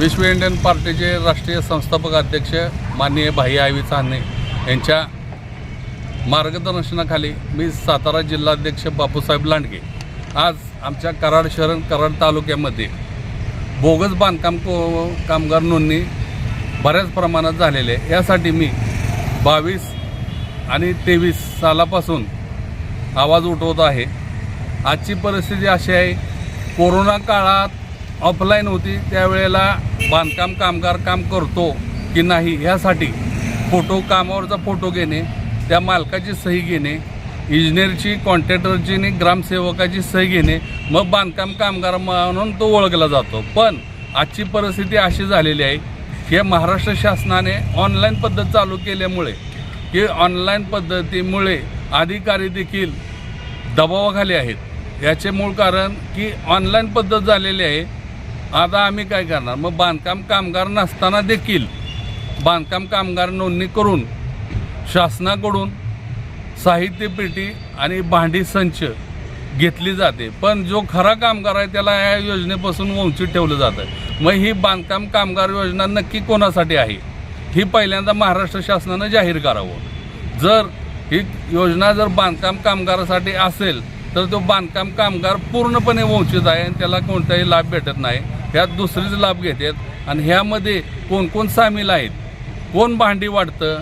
विश्व इंडियन पार्टीचे राष्ट्रीय संस्थापक अध्यक्ष माननीय भाई आयवी चांदणे यांच्या मार्गदर्शनाखाली मी सातारा जिल्हाध्यक्ष बापूसाहेब लांडगे. आज आमच्या कराड शहर कराड तालुक्यामध्ये बोगस बांधकाम को कामगार नोंदणी बऱ्याच प्रमाणात झालेले आहे. यासाठी मी बावीस आणि तेवीस सालापासून आवाज उठवत आहे. आजची परिस्थिती अशी आहे कोरोना काळात ऑफलाईन होती त्यावेळेला बांधकाम कामगार काम करतो की नाही ह्यासाठी फोटो कामावरचा फोटो घेणे त्या मालकाची सही घेणे इंजिनियरची कॉन्ट्रॅक्टरची आणि ग्रामसेवकाची सही घेणे मग बांधकाम कामगार म्हणून तो ओळखला जातो. पण आजची परिस्थिती अशी झालेली आहे की महाराष्ट्र शासनाने ऑनलाईन पद्धत चालू केल्यामुळे की ऑनलाईन पद्धतीमुळे अधिकारी देखील दबावाखाली आहेत. याचे मूळ कारण की ऑनलाईन पद्धत झालेली आहे आता आम्ही काय करणार? मग बांधकाम कामगार नसताना देखील बांधकाम कामगार नोंदणी करून शासनाकडून साहित्य पेटी आणि भांडी संच घेतली जाते. पण जो खरा कामगार आहे त्याला या योजनेपासून वंचित ठेवलं जातं मग ही बांधकाम कामगार योजना नक्की कोणासाठी आहे? ही पहिल्यांदा महाराष्ट्र शासनानं जाहीर करावं. जर ही योजना जर बांधकाम कामगारासाठी असेल तर तो बांधकाम कामगार पूर्णपणे वंचित आहे आणि त्याला कोणताही लाभ भेटत नाही. ह्यात दुसरेच लाभ घेतात. आणि ह्यामध्ये कोण कोण सामील आहेत? कोण भांडी वाढतं?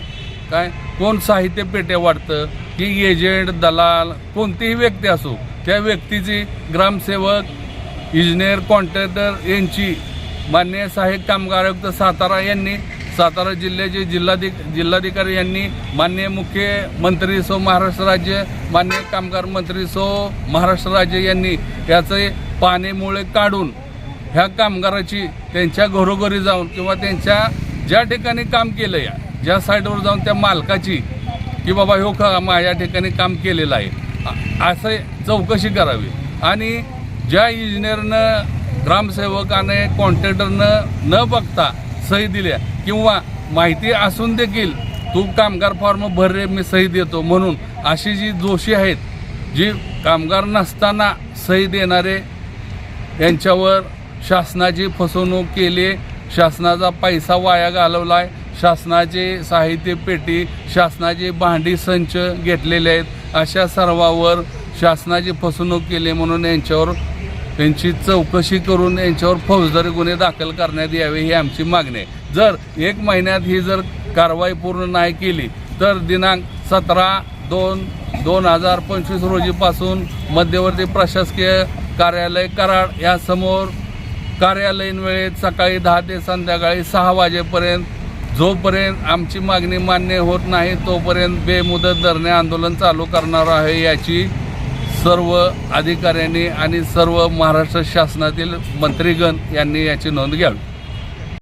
काय? कोण साहित्य पेट्या वाढतं? की एजंट दलाल कोणतीही व्यक्ती असो त्या व्यक्तीची ग्रामसेवक इंजिनियर कॉन्ट्रॅक्टर यांची मान्य सहाय्यक कामगार आयुक्त सातारा यांनी सातारा जिल्ह्याचे जिल्हाधिक जिल्हाधिकारी यांनी माननीय मुख्यमंत्री सो महाराष्ट्र राज्य मान्य कामगार मंत्री सो महाराष्ट्र राज्य यांनी याचे पाणीमुळे काढून ह्या कामगाराची त्यांच्या घरोघरी जाऊन किंवा त्यांच्या ज्या ठिकाणी काम केलं या ज्या साईडवर जाऊन त्या मालकाची की बाबा हो का माझ्या ठिकाणी काम केलेलं आहे. असं चौकशी करावी. आणि ज्या इंजिनियरनं ग्रामसेवकाने कॉन्ट्रॅक्टरनं न बघता सही दिल्या किंवा माहिती असून देखील तू कामगार फॉर्म भर रे मी सही देतो म्हणून अशी जी दोषी आहेत जी कामगार नसताना सही देणारे यांच्यावर शासनाची फसवणूक केली शासनाचा पैसा वाया घालवला आहे शासनाचे साहित्य पेटी शासनाचे भांडी संच घेतलेले आहेत. अशा सर्वावर शासनाची फसवणूक केली म्हणून यांच्यावर यांची चौकशी करून यांच्यावर फौजदारी गुन्हे दाखल करण्यात यावे ही आमची मागणी आहे. जर एक महिन्यात ही जर कारवाई पूर्ण नाही केली तर दिनांक सतरा दोन दोन हजार पंचवीस रोजीपासून मध्यवर्ती प्रशासकीय कार्यालय कराड यासमोर कार्यालयीन वेळेत सकाळी दहा ते संध्याकाळी सहा वाजेपर्यंत जोपर्यंत आमची मागणी मान्य होत नाही तोपर्यंत बेमुदत धरणे आंदोलन चालू करणार आहे याची सर्व अधिकाऱ्यांनी आणि सर्व महाराष्ट्र शासनातील मंत्रीगण यांनी याची नोंद घ्यावी.